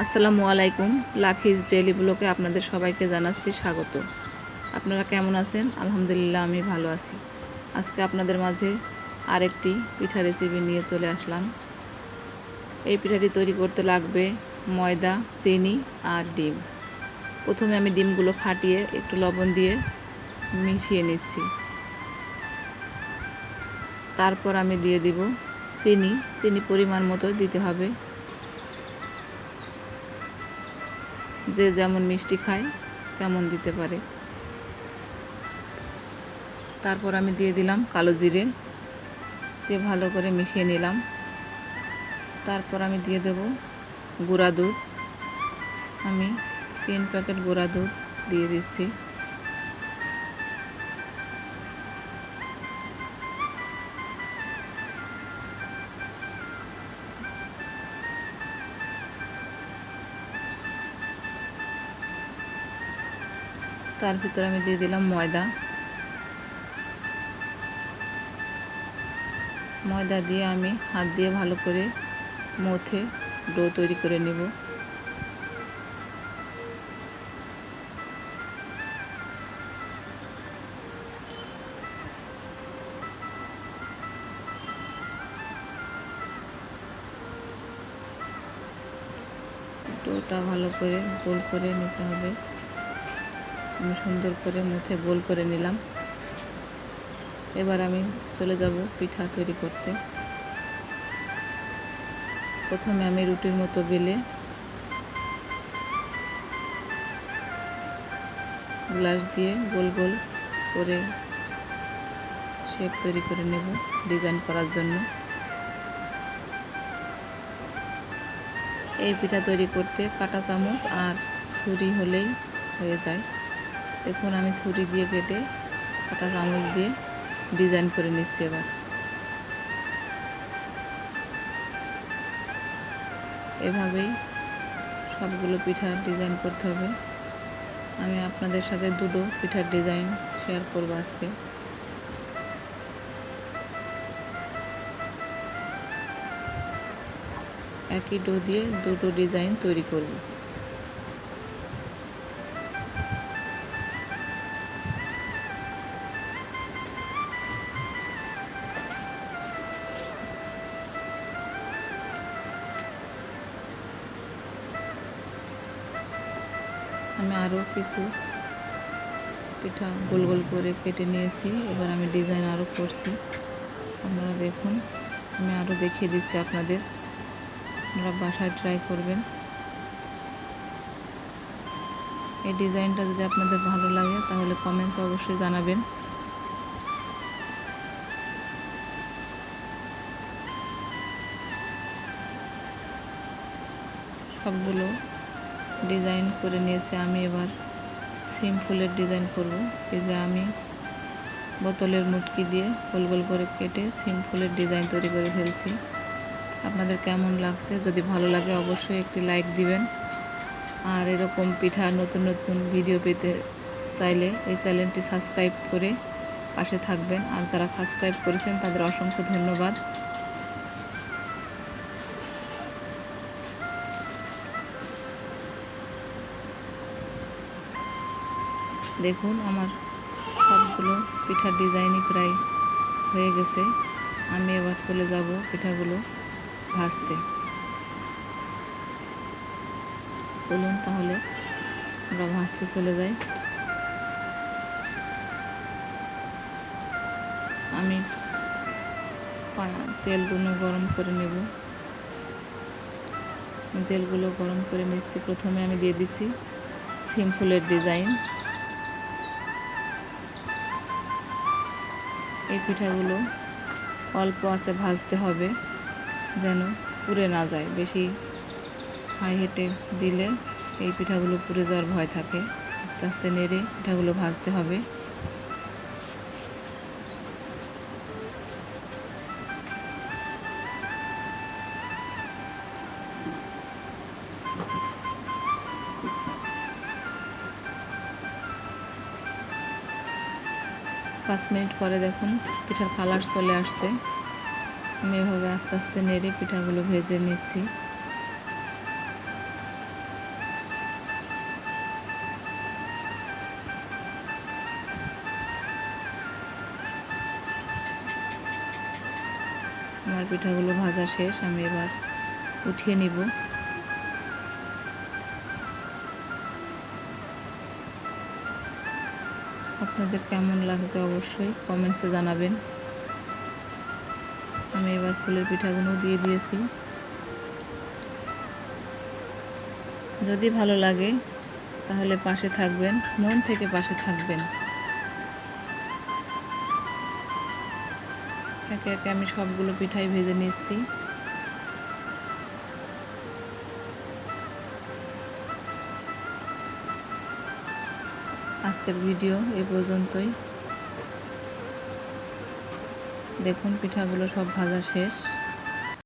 আসসালামু আলাইকুম, লাখিজ ডেইলি ব্লকে আপনাদের সবাইকে জানাচ্ছি স্বাগত। আপনারা কেমন আছেন? আলহামদুলিল্লাহ, আমি ভালো আছি। আজকে আপনাদের মাঝে আরেকটি পিঠা রেসিপি নিয়ে চলে আসলাম। এই পিঠাটি তৈরি করতে লাগবে ময়দা, চিনি আর ডিম। প্রথমে আমি ডিমগুলো ফাটিয়ে একটু লবণ দিয়ে মিশিয়ে নিচ্ছি। তারপর আমি দিয়ে দিব চিনি। চিনি পরিমাণ মতো দিতে হবে। যে যেমন মিষ্টি খায়, তেমন দিতে পারে। তারপর আমি দিয়ে দিলাম কালো জিরে, যে ভালো করে মিশিয়ে নিলাম। তারপর আমি দিয়ে দেব গুঁড়া দুধ। আমি তিন প্যাকেট গুঁড়া দুধ দিয়ে দিচ্ছি। তার ভিতরে আমি দিয়ে দিলাম ময়দা। ময়দা দিয়ে আমি হাত দিয়ে ভালো করে মথে ডো তৈরি করে নেব। ডোটা ভালো করে গোল করে নিতে হবে। আমি সুন্দর করে মুথে গোল করে নিলাম। এবার আমি চলে যাব পিঠা তৈরি করতে। প্রথমে আমি রুটির মতো বেলে গ্লাস দিয়ে গোল গোল করে শেপ তৈরি করে নেব ডিজাইন করার জন্য। এই পিঠা তৈরি করতে কাটা চামচ আর ছুরি হলেই হয়ে যায়। দেখুন, আমি ছুরি দিয়ে কেটে কাটা চামচ দিয়ে ডিজাইন করে নিচ্ছি এবার। এভাবেই সবগুলো পিঠার ডিজাইন করতে হবে। আমি আপনাদের সাথে দুটো পিঠার ডিজাইন শেয়ার করব আজকে। একই ডো দিয়ে দুটো ডিজাইন তৈরি করব। আমি আরও কিছু পিঠা গোল গোল করে কেটে নিয়েছি। এবার আমি ডিজাইন আরও করছি। আপনারা দেখুন, আমি আরও দেখিয়ে দিচ্ছি আপনাদের। আপনারা বাসায় ট্রাই করবেন। এই ডিজাইনটা যদি আপনাদের ভালো লাগে, তাহলে কমেন্টস অবশ্যই জানাবেন। সবগুলো ডিজাইন করে নিয়েছে আমি এবার। সিম ফুলের ডিজাইন করব। এই যে আমি বোতলের মুটকি দিয়ে গোল গোল করে কেটে সিম ফুলের ডিজাইন তৈরি করে ফেলছি। আপনাদের কেমন লাগছে? যদি ভালো লাগে অবশ্যই একটি লাইক দিবেন। আর এরকম পিঠা নতুন নতুন ভিডিও পেতে চাইলে এই চ্যানেলটি সাবস্ক্রাইব করে পাশে থাকবেন। আর যারা সাবস্ক্রাইব করেছেন তাদের অসংখ্য ধন্যবাদ। দেখুন আমার সবগুলো পিঠার ডিজাইনই প্রায় হয়ে গেছে। আমি এবার চলে যাব পিঠাগুলো ভাজতে। চলুন তাহলে আমরা ভাজতে চলে যাই। আমি তেলগুলো গরম করে নেব। তেলগুলো গরম করে নিচ্ছি প্রথমে আমি দিয়ে দিচ্ছি সিম ফুলের ডিজাইন। এই পিঠাগুলো অল্প আছে, ভাজতে হবে যেন পুড়ে না যায়। বেশি হাই হেঁটে দিলে এই পিঠাগুলো পুড়ে যাওয়ার ভয় থাকে। আস্তে আস্তে নেড়ে পিঠাগুলো ভাজতে হবে। পাঁচ মিনিট পরে দেখুন পিঠার কালার চলে আসছে। আমি এভাবে আস্তে আস্তে নেড়ে পিঠাগুলো ভেজে নিচ্ছি। আমার পিঠাগুলো ভাজা শেষ, আমি এবার উঠিয়ে নিব। আপনাদের কেমন লাগছে অবশ্যই কমেন্টসে জানাবেন। আমি এবার ফুলের পিঠাগুলো দিয়ে দিয়েছি। যদি ভালো লাগে, তাহলে পাশে থাকবেন, মন থেকে পাশে থাকবেন। একে একে আমি সবগুলো পিঠাই ভেজে নিচ্ছি। আজকের ভিডিও এ পর্যন্তই। দেখুন পিঠাগুলো সব ভাজা শেষ।